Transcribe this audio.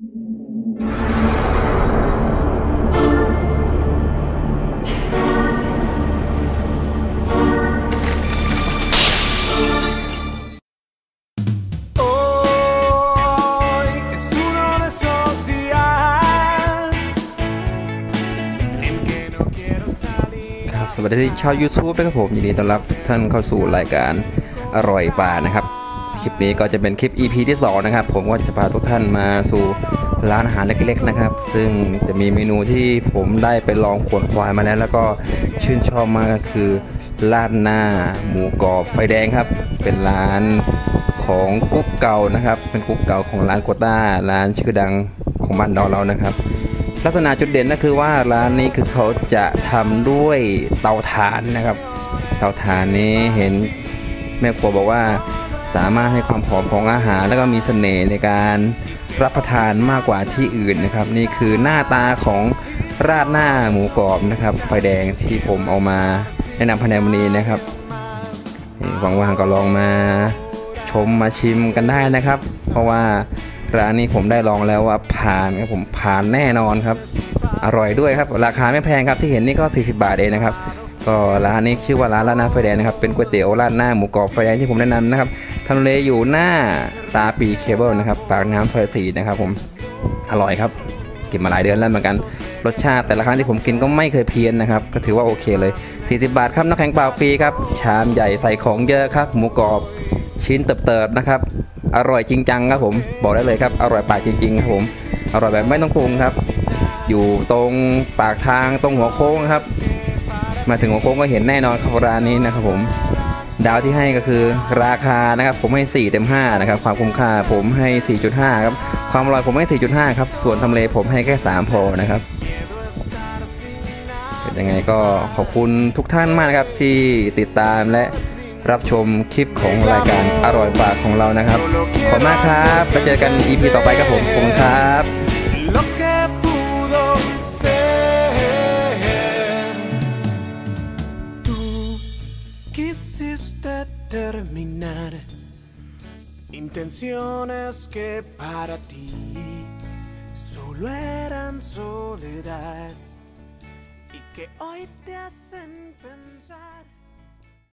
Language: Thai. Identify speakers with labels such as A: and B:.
A: สวัสดีชาว YouTube นะครับผมยินดีต้อนรับทุกท่านเข้าสู่รายการอร่อยป่านะครับ คลิปนี้ก็จะเป็นคลิป EP ที่2นะครับผมก็จะพาทุกท่านมาสู่ร้านอาหารเล็กๆนะครับ ซึ่งจะมีเมนูที่ผมได้ไปลองขวนควายมาแล้ว แล้วก็ชื่นชอบมากก็คือลาดหน้าหมูกรอบไฟแดงครับ เป็นร้านของกุ๊กเก่านะครับ เป็นกุ๊กเก่าของร้านโกต้าร้านชื่อดังของบ้านเราเรานะครับ ลักษณะจุดเด่นก็คือว่าร้านนี้คือเขาจะทำด้วยเตาถ่านนะครับ เตาถ่านนี้เห็นแม่ครัวบอกว่า สามารถให้ความหอมของอาหาร แล้วก็มีเสน่ห์ในการรับประทานมากกว่าที่อื่นนะครับ นี่คือหน้าตาของราดหน้าหมูกรอบนะครับ ไฟแดงที่ผมเอามาแนะนำภายในวันนี้นะครับนี่ว่างๆก็ลองมาชมมาชิมกันได้นะครับ เพราะว่าร้านนี้ผมได้ลองแล้วว่าผ่านครับผมผ่านแน่นอนครับ อร่อยด้วยครับ ราคาไม่แพงครับที่เห็นนี่ก็ 40 บาทเองนะครับ ก็ร้านนี้ชื่อว่าร้านราดหน้าไฟแดงนะครับเป็นก๋วยเตี๋ยวราดหน้าหมูกรอบไฟแดงที่ผมแนะนำนะครับ ทำเลอยู่หน้าตาปีเคเบิลนะครับปากน้ำซอยสี่นะครับผมอร่อยครับกินมาหลายเดือนแล้วเหมือนกันรสชาติแต่ละครั้งที่ผมกินก็ไม่เคยเพี้ยนนะครับ ก็ถือว่าโอเคเลย 40 บาทครับน้ำแข็งเปล่าฟรีครับ ชามใหญ่ใส่ของเยอะครับ หมูกรอบชิ้นเติบๆนะครับ อร่อยจริงจังครับผม บอกได้เลยครับ อร่อยปากจริง ๆ ครับผม อร่อยแบบไม่ต้องปรุงครับ อยู่ตรงปากทางตรงหัวโค้งครับ มาถึงหัวโค้งก็เห็นแน่นอนครับร้านนี้นะครับผม ดาวที่ให้ก็คือราคานะครับผมให้ 4 เต็ม 5 นะครับ ความคุ้มค่าผมให้ 4.5 ครับ ความอร่อยผมให้ 4.5 ครับ ส่วนทำเลผมให้แค่ 3 พอนะครับเป็นยังไงก็ขอบคุณทุกท่านมากนะครับที่ติดตามและรับชมคลิปของรายการอร่อยปากของเรานะครับ ขอบคุณมากครับ ไปเจอกัน EP ต่อไปครับผมขอบคุณครับ
B: quisiste terminar intenciones que para ti solo eran soledad y que hoy te hacen pensar.